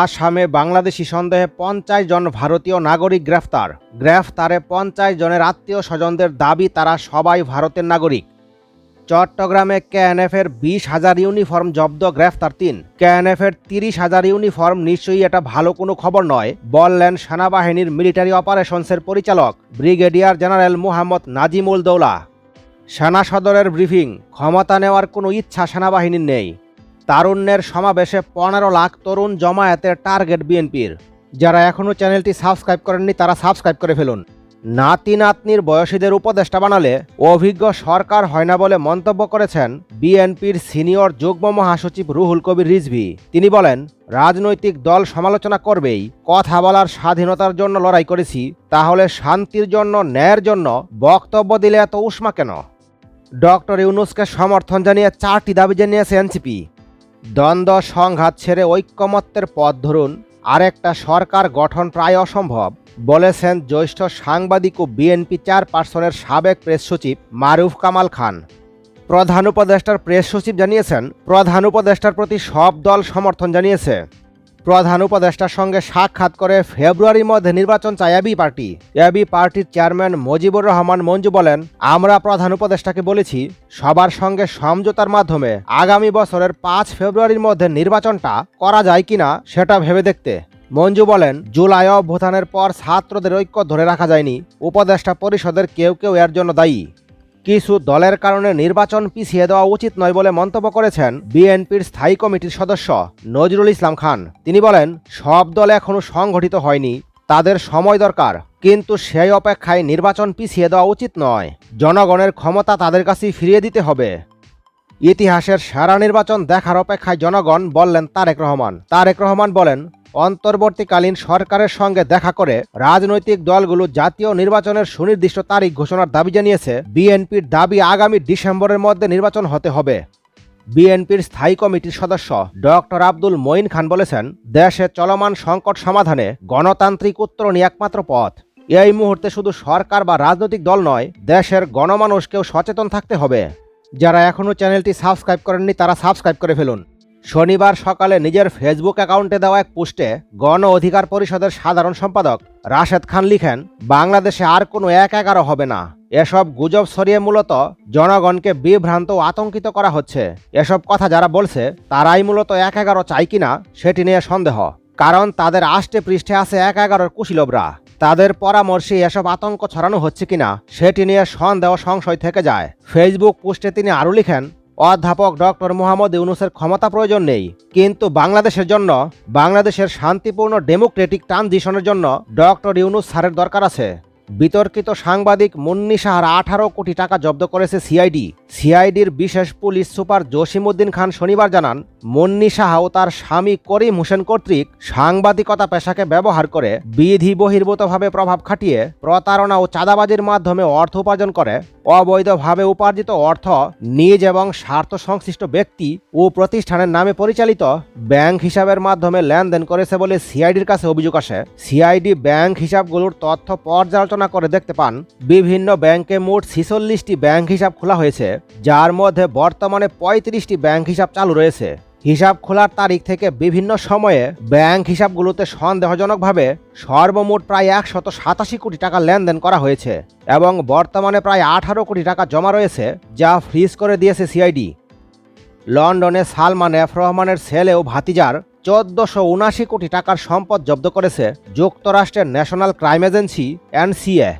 আসামে বাংলাদেশি সন্দেহে পঞ্চাশ জন ভারতীয় নাগরিক গ্রেফতার। গ্রেফতারে পঞ্চাশ জনের আত্মীয় স্বজনদের দাবি, তারা সবাই ভারতের নাগরিক। চট্টগ্রামে কেএনএফের বিশ হাজার ইউনিফর্ম জব্দ, গ্রেফতার তিন। কেএনএফের তিরিশ হাজার ইউনিফর্ম নিশ্চয়ই এটা ভালো কোনো খবর নয়, বললেন সেনাবাহিনীর মিলিটারি অপারেশনসের পরিচালক, ব্রিগেডিয়ার জেনারেল মুহাম্মদ নাজিমুল দৌলা। সেনা সদরের ব্রিফিং, ক্ষমতা নেওয়ার কোনো ইচ্ছা সেনাবাহিনীর নেই। তারুণ্যের সমাবেশে পনেরো লাখ তরুণ জমায়েতের টার্গেট বিএনপির। যারা এখনও চ্যানেলটি সাবস্ক্রাইব করেননি, তারা সাবস্ক্রাইব করে ফেলুন। নাতি নাতনির বয়সীদের উপদেষ্টা বানালে অভিজ্ঞ সরকার হয় না বলে মন্তব্য করেছেন বিএনপির সিনিয়র যুগ্ম মহাসচিব রুহুল কবির রিজভি। তিনি বলেন, রাজনৈতিক দল সমালোচনা করবেই, কথা বলার স্বাধীনতার জন্য লড়াই করেছি, তাহলে শান্তির জন্য, ন্যায়ের জন্য বক্তব্য দিলে এত উষ্মা কেন? ডক্টর ইউনুসকে সমর্থন জানিয়ে চারটি দাবি জানিয়েছে এনসিপি। দ্বন্দ্ব সংঘাত ছেড়ে ঐক্যমত্যের পথ ধরুন, আরেকটা সরকার গঠন প্রায় অসম্ভব, বলেছেন জ্যৈষ্ঠ সাংবাদিক ও বিএনপি চেয়ারপারসনের সাবেক প্রেস সচিব মারুফ কামাল খান। প্রধান উপদেষ্টার প্রেস সচিব জানিয়েছেন, প্রধান উপদেষ্টার প্রতি সব দল সমর্থন জানিয়েছে। প্রধান উপদেষ্টার সঙ্গে সাক্ষাৎ করে ফেব্রুয়ারির মধ্যে নির্বাচন চায় এবি পার্টি। এবি পার্টির চেয়ারম্যান মুজিবুর রহমান মঞ্জু বলেন, আমরা প্রধান উপদেষ্টাকে বলেছি, সবার সঙ্গে সমঝোতার মাধ্যমে আগামী বছরের পাঁচ ফেব্রুয়ারির মধ্যে নির্বাচনটা করা যায় কিনা সেটা ভেবে দেখতে। মঞ্জু বলেন, জুলাই অভ্যুত্থানের পর ছাত্রদের ঐক্য ধরে রাখা যায়নি। উপদেষ্টা পরিষদের কেউ কেউ এর জন্য দায়ী। কিছু দলের কারণে নির্বাচন পিছিয়ে দেওয়া উচিত নয় বলে মন্তব্য করেছেন বিএনপির স্থায়ী কমিটির সদস্য নজরুল ইসলাম খান। তিনি বলেন, সব দল এখনও সংগঠিত হয়নি, তাদের সময় দরকার, কিন্তু সেই অপেক্ষায় নির্বাচন পিছিয়ে দেওয়া উচিত নয়। জনগণের ক্ষমতা তাদের কাছেই ফিরিয়ে দিতে হবে। ইতিহাসের সেরা নির্বাচন দেখার অপেক্ষায় জনগণ বললেন তারেক রহমান। তারেক রহমান বলেন, অন্তর্বর্তীকালীন সরকারের সঙ্গে দেখা করে রাজনৈতিক দলগুলো জাতীয় নির্বাচনের সুনির্দিষ্ট তারিখ ঘোষণার দাবি জানিয়েছে। বিএনপির দাবি আগামী ডিসেম্বরের মধ্যে নির্বাচন হতে হবে। বিএনপির স্থায়ী কমিটির সদস্য ডক্টর আব্দুল মঈন খান বলেছেন, দেশে চলমান সংকট সমাধানে গণতান্ত্রিক উত্তরণই একমাত্র পথ। এই মুহূর্তে শুধু সরকার বা রাজনৈতিক দল নয়, দেশের গণমানুষকেও সচেতন থাকতে হবে। যারা এখনও চ্যানেলটি সাবস্ক্রাইব করেননি, তারা সাবস্ক্রাইব করে ফেলুন। শনিবার সকালে নিজের ফেসবুক অ্যাকাউন্টে দেওয়া এক পোস্টে গণ অধিকার পরিষদের সাধারণ সম্পাদক রাশেদ খান লিখেন, বাংলাদেশে আর কোনো এক এগারো হবে না। এসব গুজব ছড়িয়ে মূলত জনগণকে বিভ্রান্ত আতঙ্কিত করা হচ্ছে। এসব কথা যারা বলছে, তারাই মূলত এক এগারো চাই কিনা, সেটি নিয়ে সন্দেহ। কারণ তাদের আষ্টে পৃষ্ঠে আছে এক এগারোর কুশীলবরা। তাদের পরামর্শে এসব আতঙ্ক ছড়ানো হচ্ছে কিনা সেটি নিয়ে সন্দেহ সংশয় থেকে যায়। ফেসবুক পোস্টে তিনি আরও লিখেন, অধ্যাপক ডক্টর মোহাম্মদ ইউনুসের ক্ষমতা প্রয়োজন নেই, কিন্তু বাংলাদেশের জন্য, বাংলাদেশের শান্তিপূর্ণ ডেমোক্রেটিক ট্রানজিশনের জন্য ডক্টর ইউনুস স্যারের দরকার আছে। বিতর্কিত সাংবাদিক মুন্নি সাহার আঠারো কোটি টাকা জব্দ করেছে সিআইডি। সিআইডির বিশেষ পুলিশ সুপার জসিমউদ্দিন খান শনিবার জানান, মুন্নি সাহা ও তার স্বামী করিম হোসেন কর্তৃক সাংবাদিকতা পেশাকে ব্যবহার করে বিধি বহির্ভূতভাবে প্রভাব খাটিয়ে প্রতারণা ও চাঁদাবাজির মাধ্যমে অর্থ উপার্জন করে, অবৈধভাবে উপার্জিত অর্থ নিজ এবং স্বার্থ সংশ্লিষ্ট ব্যক্তি ও প্রতিষ্ঠানের নামে পরিচালিত ব্যাংক হিসাবের মাধ্যমে লেনদেন করেছে বলে সিআইডির কাছে অভিযোগ আসে। সিআইডি ব্যাংক হিসাবগুলোর তথ্য পর্যালোচনা করে দেখতে পান। বিভিন্ন ব্যাংকে মোট ছিচল্লিশটি ব্যাংক হিসাব খোলা হয়েছে, যার মধ্যে বর্তমানে পঁয়ত্রিশটি ব্যাংক হিসাব চালু রয়েছে। হিসাব খোলার তারিখ থেকে বিভিন্ন সময়ে ব্যাংক হিসাবগুলোতে সন্দেহজনকভাবে সর্বমোট প্রায় একশত সাতাশি কোটি টাকা লেনদেন করা হয়েছে এবং বর্তমানে প্রায় আঠারো কোটি টাকা জমা রয়েছে, যা ফ্রিজ করে দিয়েছে সিআইডি। লন্ডনে সালমান এফ রহমানের ছেলে ও ভাতিজার চোদ্দশো উনাশি কোটি টাকার সম্পদ জব্দ করেছে যুক্তরাষ্ট্রের national crime agency NCA.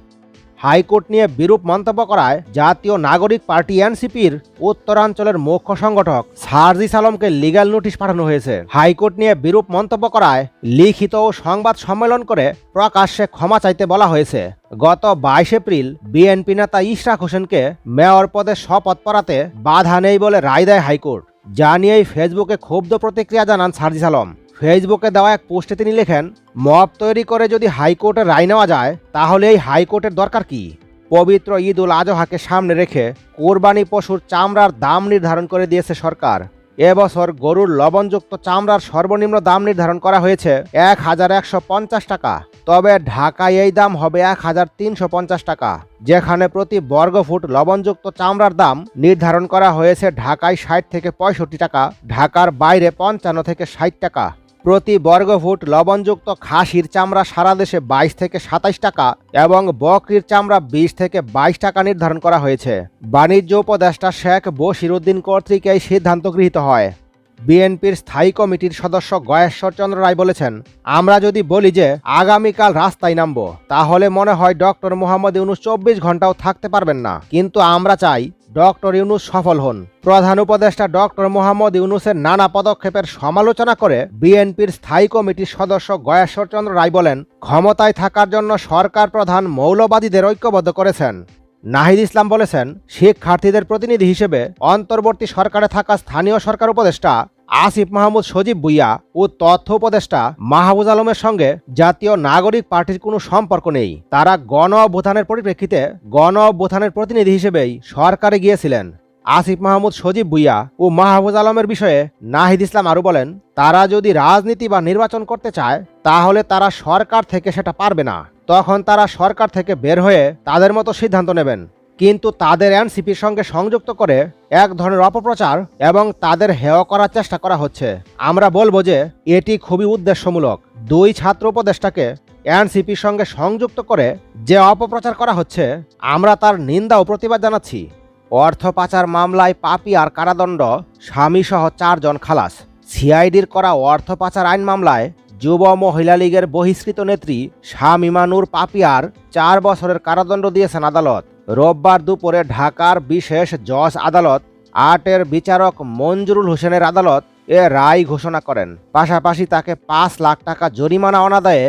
High court নিয়ে বিরূপ মন্তব্য করায় জাতীয় নাগরিক পার্টি এনসিপির উত্তরাঞ্চলের মুখ্য সংগঠক সার্জিস আলমকে লিগ্যাল নোটিশ পাঠানো হয়েছে। হাইকোর্ট নিয়ে বিরূপ মন্তব্য করায় লিখিত ও সংবাদ সম্মেলন করে প্রকাশ্যে ক্ষমা চাইতে বলা হয়েছে। গত বাইশ এপ্রিল বিএনপি নেতা ইশরাক হোসেনকে মেয়র পদে শপথ পড়াতে বাধা নেই বলে রায় দেয় হাইকোর্ট। যা নিয়েই ফেসবুকে ক্ষুব্ধ প্রতিক্রিয়া জানান সার্জিস আলম ফেসবুকে দেওয়া এক পোস্টে তিনি লেখেন, মব তৈরি করে যদি হাইকোর্টের রায় নেওয়া যায়, তাহলে এই হাইকোর্টের দরকার কি? পবিত্র ঈদ উল আজহাকে সামনে রেখে, কোরবানি পশুর চামড়ার দাম নির্ধারণ করে দিয়েছে সরকার। এবছর গরুর লবণযুক্ত চামড়ার সর্বনিম্ন দাম নির্ধারণ করা হয়েছে এক হাজার একশো পঞ্চাশ টাকা। তবে ঢাকায় এই দাম হবে এক হাজার তিনশো পঞ্চাশ টাকা, যেখানে প্রতি বর্গফুট লবণযুক্ত চামড়ার দাম নির্ধারণ করা হয়েছে ঢাকায় ষাট থেকে পঁয়ষট্টি টাকা, ঢাকার বাইরে পঞ্চান্ন থেকে ষাট টাকা। প্রতি বর্গফুট লবণযুক্ত খাসির চামড়া সারা দেশে বাইশ থেকে সাতাইশ টাকা এবং বকরির চামড়া বিশ থেকে বাইশ টাকা নির্ধারণ করা হয়েছে। বাণিজ্য উপদেষ্টা শেখ বশিরুদ্দিন কর্তৃক এই সিদ্ধান্ত গৃহীত হয়। বিএনপির স্থায়ী কমিটির সদস্য গয়েশ্বর চন্দ্র রায় বলেছেন, আমরা যদি বলি যে আগামীকাল রাস্তায় নামব, তাহলে মনে হয় ডক্টর মোহাম্মদ ইউনুস চব্বিশ ঘন্টাও থাকতে পারবেন না। কিন্তু আমরা চাই ডক্টর ইউনুস সফল হন। প্রধান উপদেষ্টা ডক্টর মোহাম্মদ ইউনুসের নানা পদক্ষেপের সমালোচনা করে বিএনপির স্থায়ী কমিটির সদস্য গয়েশ্বর চন্দ্র রায় বলেন, ক্ষমতায় থাকার জন্য সরকার প্রধান মৌলবাদীদের ঐক্যবদ্ধ করেছেন। নাহিদ ইসলাম বলেছেন শিক্ষার্থীদের প্রতিনিধি হিসেবে অন্তর্বর্তী সরকারে থাকা স্থানীয় সরকার উপদেষ্টা আসিফ মাহমুদ সজীব বুইয়া ও তথ্য উপদেষ্টা মাহবুজ আলমের সঙ্গে জাতীয় নাগরিক পার্টির কোনো সম্পর্ক নেই। তারা গণ অভ্যুত্থানের পরিপ্রেক্ষিতে গণ অভ্যুত্থানের প্রতিনিধি হিসেবেই সরকারে গিয়েছিলেন। আসিফ মাহমুদ সজীব বুইয়া ও মাহবুজ আলমের বিষয়ে নাহিদ ইসলাম আরও বলেন, তারা যদি রাজনীতি বা নির্বাচন করতে চায়, তাহলে তারা সরকার থেকে সেটা পারবে না। তখন তারা সরকার থেকে বের হয়ে তাদের মতো সিদ্ধান্ত নেবেন। কিন্তু তাদের এনসিপির সঙ্গে সংযুক্ত করে এক ধরনের অপপ্রচার এবং তাদের হেয় করার চেষ্টা করা হচ্ছে। আমরা বলব যে এটি খুবই উদ্দেশ্যমূলক। দুই ছাত্র উপদেষ্টাকে এনসিপির সঙ্গে সংযুক্ত করে যে অপপ্রচার করা হচ্ছে, আমরা তার নিন্দা ও প্রতিবাদ জানাচ্ছি। অর্থ পাচার মামলায় পাপি আর কারাদণ্ড, স্বামীসহ চারজন খালাস। সিআইডির করা অর্থ পাচার আইন মামলায় যুব মহিলা লীগের বহিষ্কৃত নেত্রী শামিমানুর পাপিয়ার চার বছরের কারাদণ্ড দিয়েছেন আদালত। রোববার দুপুরে ঢাকার বিশেষ জজ আদালত আটের বিচারক মঞ্জুরুল হোসেনের আদালত এ রায় ঘোষণা করেন। পাশাপাশি তাকে পাঁচ লাখ টাকা জরিমানা অনাদায়ে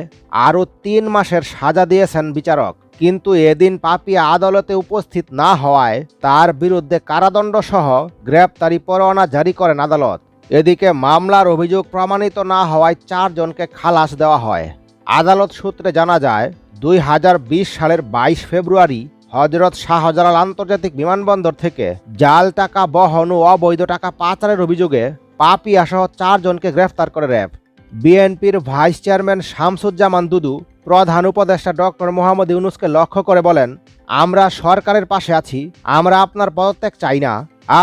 আরও তিন মাসের সাজা দিয়েছেন বিচারক। কিন্তু এদিন পাপিয়া আদালতে উপস্থিত না হওয়ায় তার বিরুদ্ধে কারাদণ্ড সহ গ্রেপ্তারি পরোয়ানা জারি করেন আদালত। এদিকে মামলার অভিযোগ প্রমাণিত না হওয়ায় চারজনকে খালাস দেওয়া হয়। আদালত সূত্রে জানা যায়, দুই হাজার বিশ সালের বাইশ ফেব্রুয়ারি হজরত শাহজালাল আন্তর্জাতিক বিমানবন্দর থেকে জাল টাকা বহন ও অবৈধ টাকা পাচারের অভিযোগে পাপিয়া সহ চারজনকে গ্রেফতার করে র্যাব। বিএনপির ভাইস চেয়ারম্যান শামসুজ্জামান দুদু প্রধান উপদেষ্টা ডক্টর মোহাম্মদ ইউনুসকে লক্ষ্য করে বলেন, আমরা সরকারের পাশে আছি, আমরা আপনার পদত্যাগ চাই না।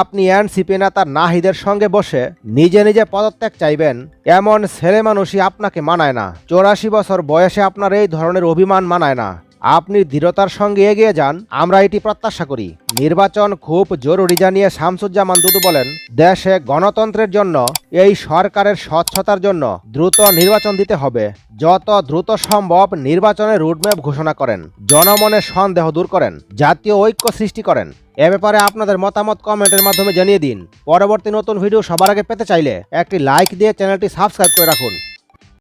আপনি এনসিপি নেতা নাহিদের সঙ্গে বসে নিজে নিজে পদত্যাগ চাইবেন। এমন ছেলে মানুষই আপনাকে মানায় না। চৌরাশি বছর বয়সে আপনার এই ধরনের অভিমান মানায় না। আপনি দৃঢ়তার সঙ্গে এগিয়ে যান, আমরা এটি প্রত্যাশা করি। নির্বাচন খুব জরুরি জানিয়ে শামসুজ্জামান দুদু বলেন, দেশে গণতন্ত্রের জন্য, এই সরকারের স্বচ্ছতার জন্য দ্রুত নির্বাচন দিতে হবে। যত দ্রুত সম্ভব নির্বাচনের রুটম্যাপ ঘোষণা করেন জনমনের সন্দেহ দূর করেন, জাতীয় ঐক্য সৃষ্টি করেন। এ ব্যাপারে আপনাদের মতামত কমেন্টের মাধ্যমে জানিয়ে দিন। পরবর্তী নতুন ভিডিও সবার আগে পেতে চাইলে একটি লাইক দিয়ে চ্যানেলটি সাবস্ক্রাইব করে রাখুন।